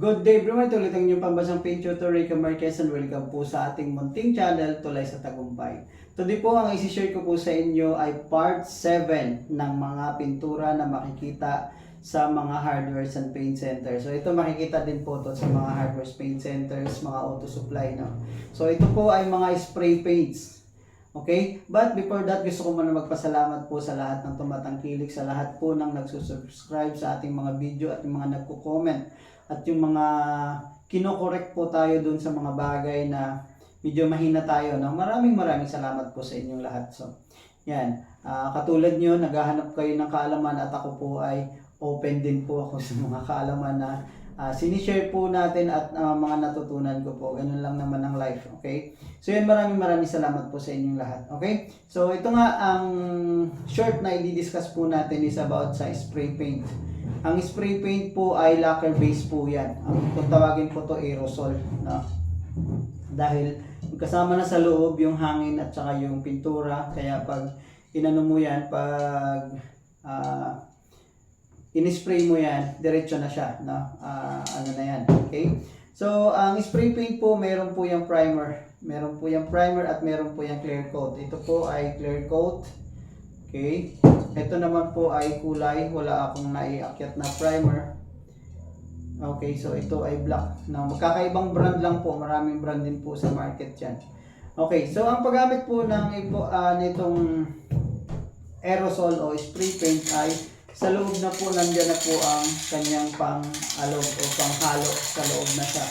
Good day everyone, tuloy ang inyong pambasang paint tutor Rica Marquez and welcome po sa ating munting channel Tulay sa Tagumpay. Today po ang isi-share ko po sa inyo ay part 7 ng mga pintura na makikita sa mga hardware and paint centers. So ito makikita din po to sa mga hardware paint centers, mga auto supply. No? So ito po ay mga spray paints. Okay? But before that, gusto ko muna magpasalamat po sa lahat ng tumatangkilik, sa lahat po ng nagsusubscribe sa ating mga video at yung mga nagko-comment at yung mga kinokorek po tayo dun sa mga bagay na medyo mahina tayo. No? Maraming maraming salamat po sa inyong lahat. So, yan. Ah, katulad nyo, naghahanap kayo ng kaalaman at ako po ay open din po ako sa mga kaalaman na ah, sinishare po natin at ah, mga natutunan ko po. Ganun lang naman ang life. Okay? So yan, maraming maraming salamat po sa inyong lahat. Okay? So ito nga ang short na i-discuss po natin is about sa spray paint. Ang spray paint po ay lacquer base po yan. Ang kung tawagin po to aerosol. No? Dahil kasama na sa loob yung hangin at saka yung pintura. Kaya pag inano mo yan, pag ah, in-spray mo yan, diretso na siya. No? Ah, ano na yan. Okay? So, ang spray paint po, meron po yung primer. Meron po yung primer at meron po yung clear coat. Ito po ay clear coat. Okay? Ito naman po ay kulay. Wala akong naiakyat na primer. Okay, so ito ay black. Now, magkakaibang brand lang po. Maraming brand din po sa market yan. Okay, so ang paggamit po ng ah, nitong aerosol o spray paint ay sa loob na po nandiyan na po ang kanyang pang-alog o pang-halo sa loob na siya.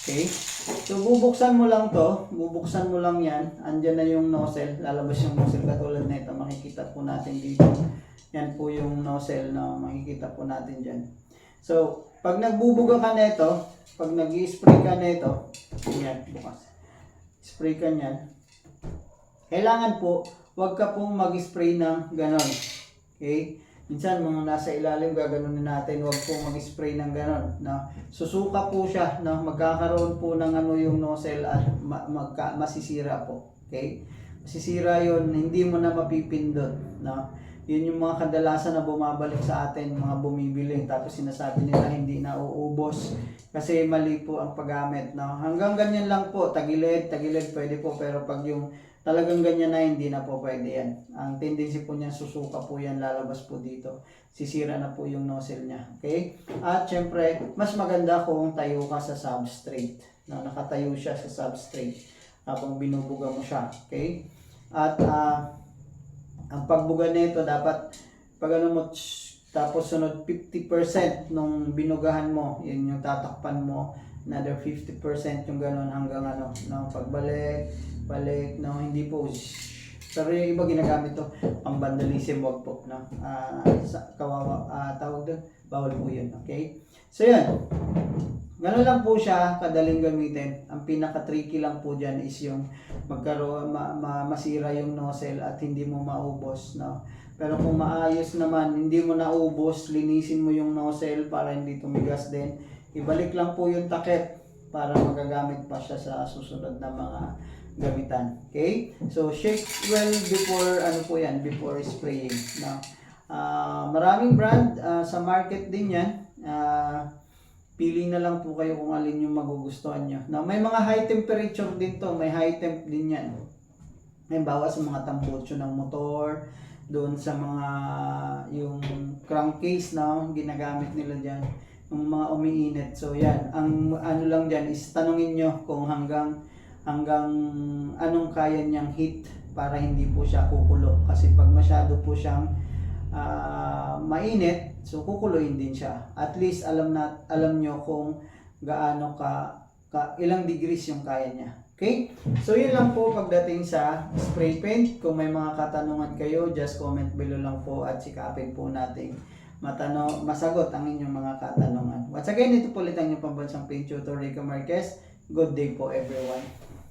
Okay? So bubuksan mo lang to, bubuksan mo lang yan, andyan na yung nozzle, lalabas yung nozzle katulad na ito, makikita po natin dito. Yan po yung nozzle na makikita po natin dyan. So, pag nagbubuga ka nito, pag nag spray ka nito, yan, bukas. Spray ka niyan. Kailangan po, wag ka pong mag-spray ng ganon. Okay? Minsan, mga nasa ilalim, gaganunin natin, wag pong mag-spray ng ganon. No? Susuka po siya, no? magkakaroon po ng ano yung nozzle at ma- magka- masisira po. Okay? Masisira yon hindi mo na mapipindot. No? Yun yung mga kadalasan na bumabalik sa atin, mga bumibili. Tapos sinasabi nila hindi na uubos kasi mali po ang paggamit. No? Hanggang ganyan lang po, tagilid, tagilid pwede po. Pero pag yung talagang ganyan na, hindi na po pwede yan. Ang tendency po niyan, susuka po yan, lalabas po dito. Sisira na po yung nozzle niya. Okay? At syempre, mas maganda kung tayo ka sa substrate. No? Nakatayo siya sa substrate habang binubuga mo siya. Okay? At ah, ang pagbuga nito dapat pag ano mo tapos sunod 50% nung binugahan mo, yun yung tatakpan mo, another 50% yung ganun hanggang ano, no, pagbalik, balik, no, hindi po shh. pero yung iba ginagamit to pang vandalism wag po no. Ah, sa kawawa ah, tawag doon bawal po yun okay? So yan Ganun lang po siya, kadaling gamitin. Ang pinaka-tricky lang po dyan is yung magkaroon, ma, ma- masira yung nozzle at hindi mo maubos. No? Pero kung maayos naman, hindi mo naubos, linisin mo yung nozzle para hindi tumigas din. Ibalik lang po yung takip para magagamit pa siya sa susunod na mga gamitan. Okay? So, shake well before, ano po yan, before spraying. No? Ah, maraming brand ah, sa market din yan. Ah, pili na lang po kayo kung alin yung magugustuhan nyo. Now, may mga high temperature din to. May high temp din yan. Bawas sa mga tambutso ng motor, doon sa mga yung crankcase na ginagamit nila dyan, yung mga umiinit. So, yan. Ang ano lang dyan is tanungin nyo kung hanggang hanggang anong kaya niyang heat para hindi po siya kukulo. Kasi pag masyado po siyang ah, mainit, so kukuloyin din siya. At least alam na alam nyo kung gaano ka, ka ilang degrees yung kaya niya. Okay? So yun lang po pagdating sa spray paint. Kung may mga katanungan kayo, just comment below lang po at sikapin po natin matano masagot ang inyong mga katanungan. Once again, ito po ulit ang inyong pambansang paint tutor Rico Marquez. Good day po everyone.